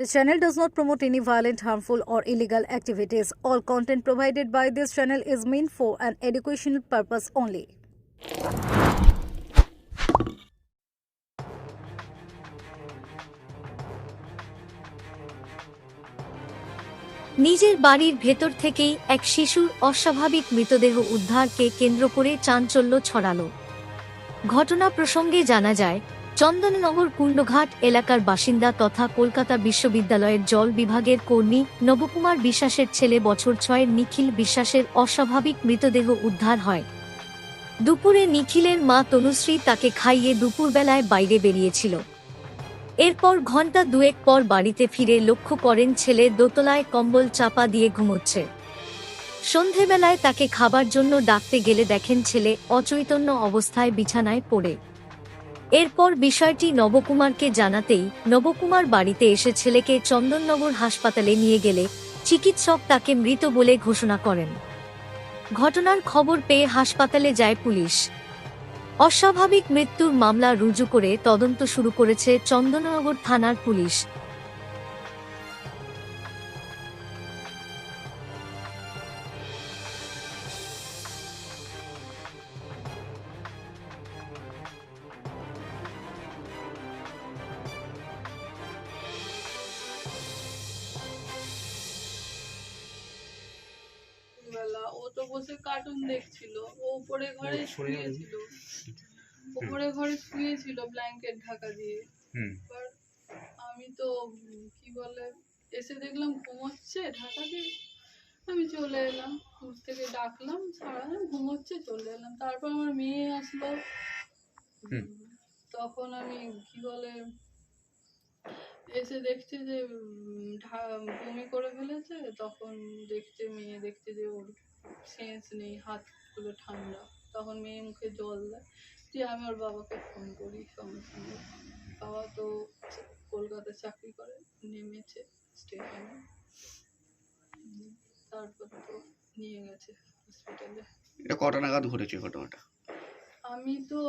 This channel does not promote any violent, harmful, or illegal activities. All content provided by this channel is meant for an educational purpose only. নিজের বাড়ির ভেতর থেকেই এক শিশুর অস্বাভাবিক মৃতদেহ উদ্ধারকে কেন্দ্র করে চাঞ্চল্য ছড়ালো ঘটনা প্রসঙ্গে জানা যায় চন্দননগর কুণ্ডঘাট এলাকার বাসিন্দা তথা কলকাতা বিশ্ববিদ্যালয়ের জল বিভাগের কর্মী নবকুমার বিশ্বাসের ছেলে বছর ছয়ের নিখিল বিশ্বাসের অস্বাভাবিক মৃতদেহ উদ্ধার হয়। দুপুরে নিখিলের মা তনুশ্রী তাকে খাইয়ে দুপুরবেলায় বাইরে বেরিয়েছিল। এরপর ঘণ্টা দুয়েক পর বাড়িতে ফিরে লক্ষ্য করেন ছেলে দোতলায় কম্বল চাপা দিয়ে ঘুমোচ্ছে। সন্ধেবেলায় তাকে খাবার জন্য ডাকতে গেলে দেখেন ছেলে অচৈতন্য অবস্থায় বিছানায় পড়ে। এরপর বিষয়টি নবকুমারকে জানাতেই নবকুমার বাড়িতে এসে ছেলেকে চন্দননগর হাসপাতালে নিয়ে গেলে চিকিৎসক তাকে মৃত বলে ঘোষণা করেন। ঘটনার খবর পেয়ে হাসপাতালে যায় পুলিশ। অস্বাভাবিক মৃত্যুর মামলা রুজু করে তদন্ত শুরু করেছে চন্দননগর থানার পুলিশ। বসে কার্টুন দেখছিল। ও উপরে ঘরে শুয়েছিল। উপরে ঘরে শুয়েছিল ব্ল্যাঙ্কেট ঢাকা দিয়ে। এবার আমি তো কি বলে এসে দেখলাম ঘুমোচ্ছে ঢাকা দিয়ে। আমি চলে এলাম দূর থেকে ডাকলাম সারা ঘুমোচ্ছে চলে এলাম। তারপর আমার মেয়ে আসলো। তখন আমি কি বলে এসে দেখছে যে বমি করে ফেলেছে। তখন দেখছে মেয়ে দেখছে যে ওর সেন্স নেই হাতগুলো ঠান্ডা। তখন মেয়ে মুখে জল দেয়। দিয়ে আমি ওর বাবাকে ফোন করি সঙ্গে সঙ্গে। বাবা তো কলকাতায় চাকরি করে নেমেছে স্টেশনে তারপর তো নিয়ে গেছে হসপিটালে এটা কটা নাগাদ ঘটেছে ঘটনাটা? আমি তো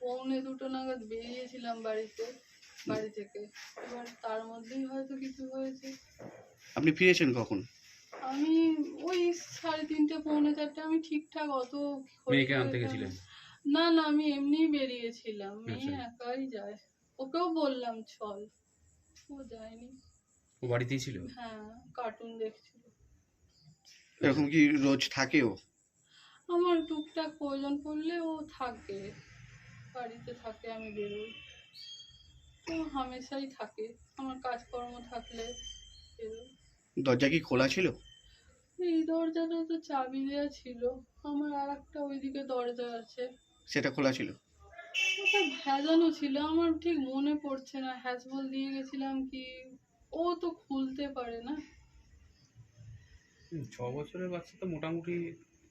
পৌনে দুটো নাগাদ বেরিয়েছিলাম বাড়িতে বাড়ি থেকে। এবার তার মধ্যেই হয়তো কিছু হয়েছে। আপনি ফিরেছেন কখন? আমি ওই সাড়ে তিনটে পৌনে চারটে আমি ঠিকঠাক অত মেয়েকে আনতে গেছিলেন? না না আমি এমনিই বেরিয়েছিলাম। মেয়ে আচ্ছা। একাই যায়। ওকেও বললাম চল। ও যায়নি। ও বাড়িতেই ছিল? হ্যাঁ কার্টুন দেখছিল। এরকম কি রোজ থাকে ও আমার টুকটাক প্রয়োজন পড়লে ও থাকে। বাড়িতে থাকে আমি বেরোই। ও হামেশাই থাকে। আমার কাজকর্ম থাকলে বেরোই। দরজা কি খোলা ছিল? এই দরজাটা তো চাবি দেওয়া ছিল। আমার আর একটা ওইদিকে দরজা আছে। সেটা খোলা ছিল? ওটা ভেজানো ছিল। আমার ঠিক মনে পড়ছে না। হ্যাজবল দিয়ে গেছিলাম কি? ও তো খুলতে পারে না। ছ বছরের বাচ্চা তো মোটামুটি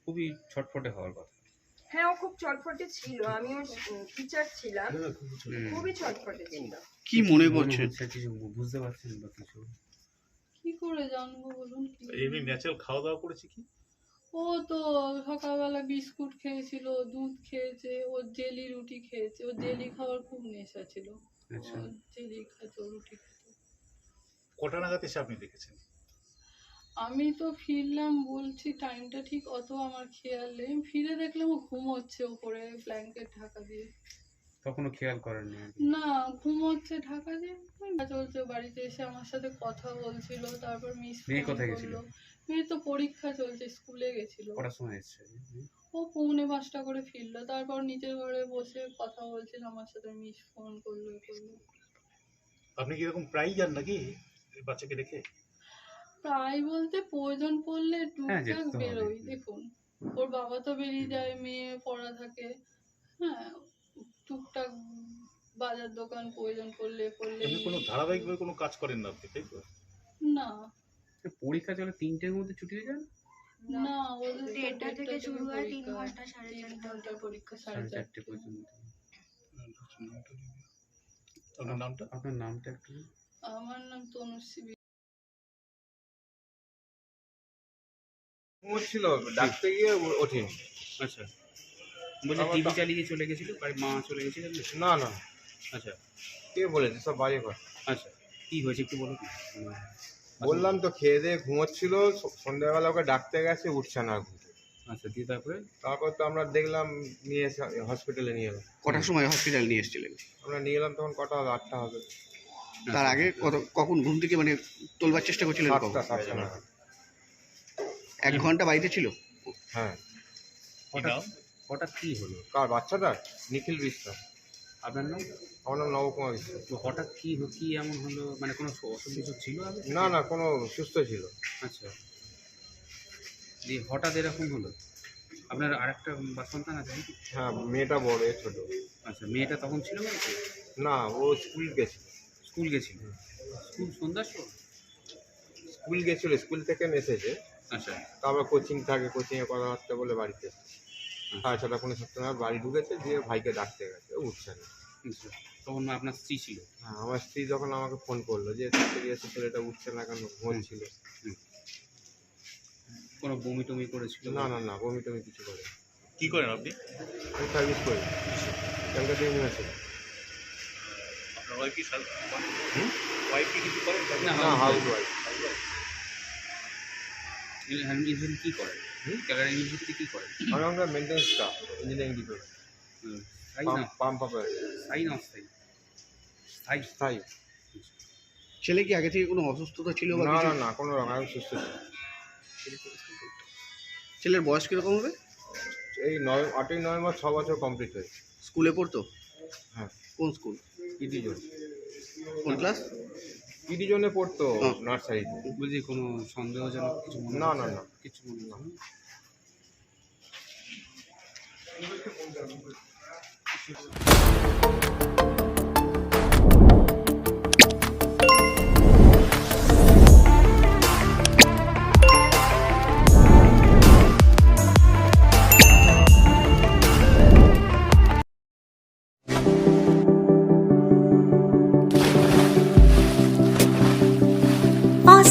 খুবই ছটফটে হওয়ার কথা। হ্যাঁ ও খুব চটপটে ছিল। আমিও টিচার ছিলাম। খুবই চটপটে ছিল। কি মনে করছেন বুঝতে পারছেন বা কিছু। কি করে জানব বলুন এমনি ন্যাচারাল খাওয়া দাওয়া করেছে কি? ও তো সকালবেলা বিস্কুট খেয়েছিল দুধ খেয়েছে ও জেলি রুটি খেয়েছে ও জেলি খাওয়ার খুব নেশা ছিল। আচ্ছা। জেলি খেত রুটি খেত কটা নাগাদ এসে আপনি দেখেছেন? আমি তো ফিরলাম বলছি টাইমটা ঠিক অত আমার খেয়াল নেই। ফিরে দেখলাম ও ঘুমোচ্ছে উপরে ব্ল্যাঙ্কেট ঢাকা দিয়ে। তখনও খেয়াল করেননি আর কি। না ঘুমোচ্ছে ঢাকা যা চলছে বাড়িতে এসে আমার সাথে কথা বলছিল তারপর মিস মেয়ে কোথায় গেছিল? মেয়ে তো পরীক্ষা চলছে স্কুলে গেছিল। কটার সময় এসছে? ও পৌনে পাঁচটা করে ফিরলো তারপর নিজের ঘরে বসে কথা বলছিল আমার সাথে মিস ফোন করল করল। আপনি কি এরকম প্রায়ই যান নাকি এই বাচ্চাকে রেখে? প্রায় বলতে প্রয়োজন পড়লে হ্যাঁ, টুকটাক যেতে তো বেরোই হবেই। দেখুন। ওর বাবা তো বেরিয়ে যায় মেয়ে পড়া থাকে। হ্যাঁ টুকটাক বাজার দোকান প্রয়োজন পড়লে পড়লে এমনি কোনো ধারাবাহিকভাবে কোনো কাজ করেন না আপনি তাই তো? না। পরীক্ষা চলে তিনটের মধ্যে ছুটি হয়ে যান? না ওদের তো দেড়টা থেকে শুরু হয়, তিন ঘণ্টা, সাড়ে তিন চারটে ঘণ্টার পরীক্ষা সাড়ে চারটে পর্যন্ত। আপনার নামটা? আপনার নামটা একটু আমার নাম তনুশ্রী ঘুমোচ্ছিল ডাকতে গিয়ে ওঠেনি। আচ্ছা। বলছি টিভি চালিয়ে চলে গেছিল বাড়ির মা চলে গেছিলেন না না। আচ্ছা। কে বলেছে? সব বাজে কথা। আচ্ছা কি হয়েছে একটু বলো মানে, বললাম তো খেয়ে দিয়ে ঘুমোচ্ছিল স- সন্ধ্যাবেলা ওকে ডাকতে গেছে উঠছে না আর আচ্ছা দিয়ে তারপরে? তারপর তো আমরা দেখলাম নিয়ে এসে হসপিটালে নিয়ে এলাম কটার সময় হসপিটাল নিয়ে এসেছিলেন? আমরা নিয়ে এলাম তখন কটা হবে আটটা হবে। তার আগে কত কখন ঘুম থেকে মানে তোলবার চেষ্টা করছিলেন সাতটা সাতটা এক ঘণ্টা বাড়িতে ছিল? হ্যাঁ। হঠাৎ কি হলো? কার বাচ্চাটার নিখিল বিশ্বাস আপনার নাম? আমার নাম নবকুমার বিশ্বাস তো হঠাৎ কি কি এমন হলো? মানে কোনো অসুখ বিসুখ ছিল আগে? না না কোনো সুস্থ ছিল। আচ্ছা। দিয়ে হঠাৎ এরকম হলো? আপনার আরেকটা বা সন্তান আছে নাকি? হ্যাঁ মেয়েটা বড় এ ছোট। আচ্ছা মেয়েটা তখন ছিল বাড়িতে? না ও স্কুল গেছে স্কুল গেছিল? স্কুল সন্ধ্যার সময়? স্কুল গেছিল স্কুল থেকে এসেছে আচ্ছা। তারপর কোচিং থাকে কোচিংয়ে কথাবার্তা বলে বাড়িতে এসেছে। সাড়ে ছটা পনেরো সাতটা নাগাদ বাড়ি ঢুকেছে দিয়ে ভাইকে ডাকতে গেছে ও উঠছে না। আচ্ছা তখন আপনার স্ত্রী ছিল? হ্যাঁ আমার স্ত্রী যখন আমাকে ফোন করল যে এসে ছেলেটা উঠছে না কেন? ঘুমোচ্ছিল। কোনো বমি টমি করেছিল? না না না বমি টমি কিছু করে কি করেন আপনি? আমি সার্ভিস করি। ক্যালকাটা ইউনিভার্সিটি। আপনার ওয়াইফ কি ওয়াইফ কি কিছু করেন? না না হাউস ওয়াইফ কী করেন? ইউনিভার্সিটি কী করেন? আমি আমরা মেনটেন্স স্টাফ ইঞ্জিনিয়ারিং ডিপার্টমেন্ট না? পাম্প না স্থায়ী? স্থায়ী? ছেলে কি আগে থেকে কোনো অসুস্থতা ছিল বা না না না কোনো রকম আমি সুস্থ। ছেলের বয়স কীরকম হবে? এই নয় আটই নভেম্বর ছ বছর কমপ্লিট হয়েছে। স্কুলে পড়তো? হ্যাঁ। কোন স্কুল? PD zone. কোন ক্লাস? পিডি জোনে পড়তো নার্সারি নার্সারিতে। বলছি কোনো সন্দেহজনক কিছু না, না, না। কিছু মনে না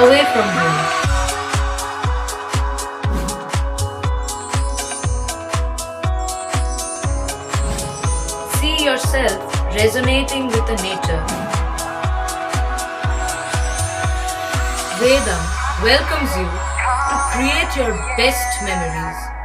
away from home. See yourself resonating with the nature. Vedam welcomes you to create your best memories.